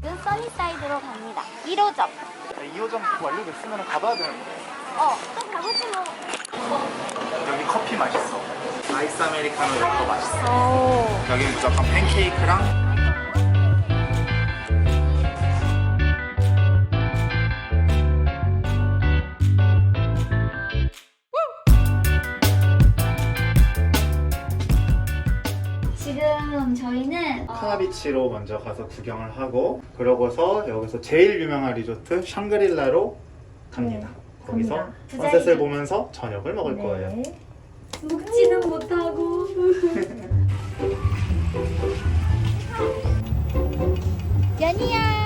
지금 써니사이드로 갑니다. 1호점. 2호점 완료됐으면 가봐야 되는 데 어, 또 가보지 뭐. 여기 커피 맛있어 아이스 아메리카노 이런 거 맛있어 오. 여기 무조건 팬케이크랑 카나비치로 먼저 가서 구경을 하고 그러고서 여기서 제일 유명한 리조트 샹그릴라로 갑니다. 네, 거기서 갑니다. 선셋을 부자리죠. 보면서 저녁을 먹을 거예요. 네. 묵지는 못하고. 연희야,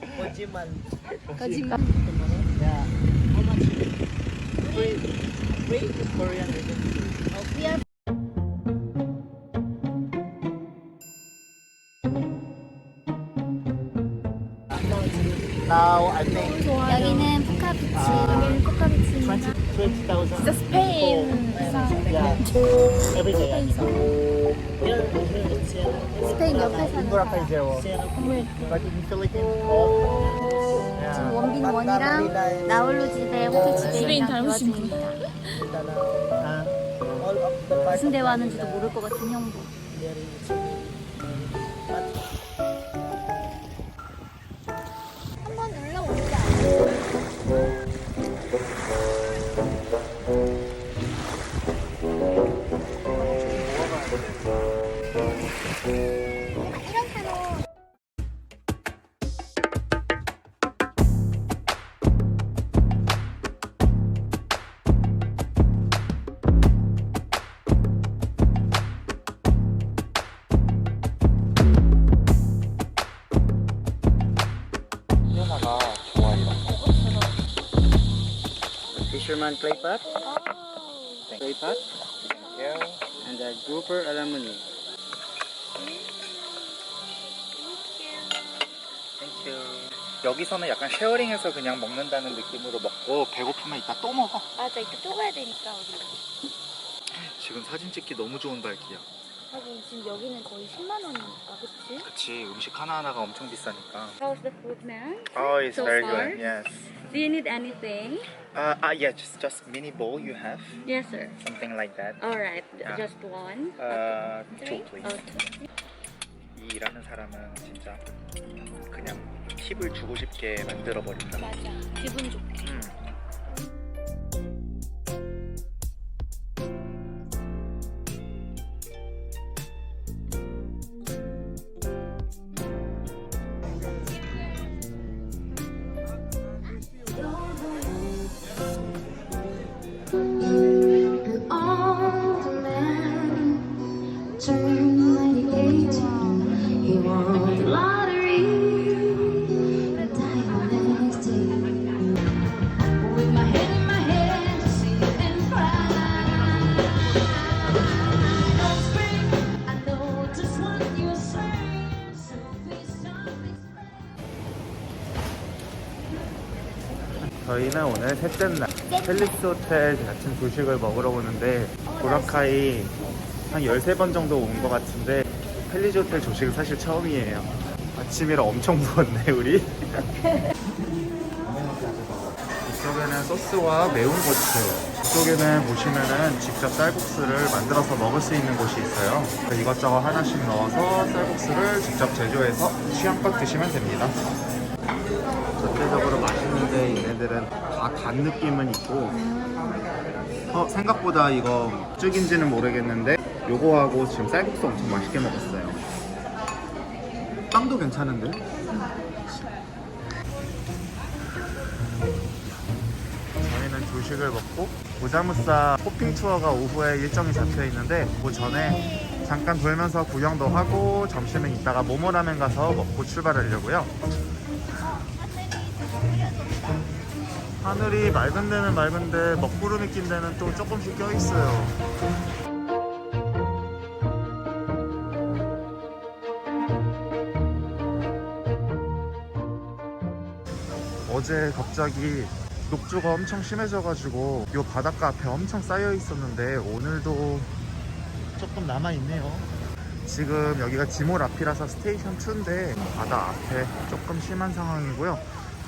거짓말. 거짓말. Yeah. How much? Free. Free Korean agency. We are Now I think 여기는 포카비치. 여기는 포카비치. 20 20,000. 진짜 스페인. Yeah. Every day. Here, here it's here. 스페인 옆에 사는 사람. in Philippines. Oh. 지금. 원빈 원이랑 나홀로 집에 호텔. 아, All of the parts 무슨 대화하는지도 모를 것 같은 형부. there is. Fisherman clay pot, clay pot, Yeah. and the grouper alimony. 땡큐. 여기서는 약간 쉐어링해서 그냥 먹는다는 느낌으로 먹고 배고프면 이따 또 먹어. 맞아 이따 또 가야 되니까 우리. 지금 사진 찍기 너무 좋은 발기야. 하긴 지금 여기는 거의 10만 원이니까 그치? 그치 음식 하나하나가 엄청 비싸니까. How's the food, man? Oh, it's So very far? good. Yes. Do you need anything? Uh, uh yeah, just just mini bowl you have Yes, sir. something like that. All right, Yeah. just one. Uh, two please. Oh, two. 이 일하는 사람은 진짜 그냥 팁을 주고 싶게 만들어 버린다. 맞아. 기분 좋게. 음. 저희는 오늘 셋째 날 팰리스 호텔 아침 조식을 먹으러 오는데 보라카이 한 13번 정도 온 것 같은데 팰리스 호텔 조식은 사실 처음이에요 아침이라 엄청 부었네 우리 이쪽에는 소스와 매운 고추 이쪽에는 보시면은 직접 쌀국수를 만들어서 먹을 수 있는 곳이 있어요. 이것저것 하나씩 넣어서 쌀국수를 직접 제조해서 취향껏 드시면 됩니다. 전체적으로 맛있는데 얘네들은 다 간 느낌은 있고 어, 생각보다 이거 죽인지는 모르겠는데 요거하고 지금 쌀국수 엄청 맛있게 먹었어요. 빵도 괜찮은데? 저희는 조식을 먹고 고자무사 호핑 투어가 오후에 일정이 잡혀 있는데 그 전에 잠깐 돌면서 구경도 하고 점심은 이따가 모모라면 가서 먹고 출발하려고요. 하늘이 맑은 데는 맑은데 먹구름이 낀 데는 또 조금씩 껴 있어요. 어제 갑자기 녹조가 엄청 심해져가지고 요 바닷가 앞에 엄청 쌓여 있었는데 오늘도 조금 남아 있네요. 지금 여기가 지몰 앞이라서 스테이션 2인데 바다 앞에 조금 심한 상황이고요.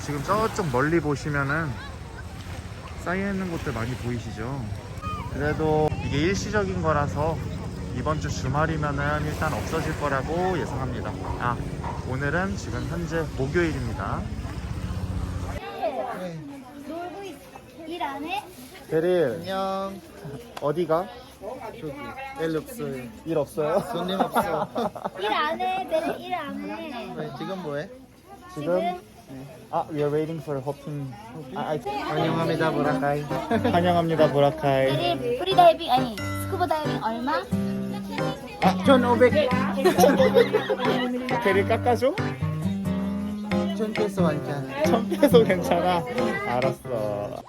지금 저쪽 멀리 보시면은 쌓여 있는 곳들 많이 보이시죠? 그래도 이게 일시적인 거라서 이번 주 주말이면은 일단 없어질 거라고 예상합니다. 아, 오늘은 지금 현재 목요일입니다. 놀고 있어. 일안 해? 베릴 안녕. 어디가? 저기 엘 없어요. 일 없어요? 손님 없어. 일 안 해. 내일 일안 해. 네, 지금 뭐해? 지금 아, we are waiting for hopping. 아, 아, 안녕합니다, 보라카이. 환영합니다, 보라카이. 내일 프리다이빙 아니 스쿠버 다이빙 얼마? 1,500. 베릴 깎아줘? 1,000 페소 완전. 천 페소 괜찮아. 알았어.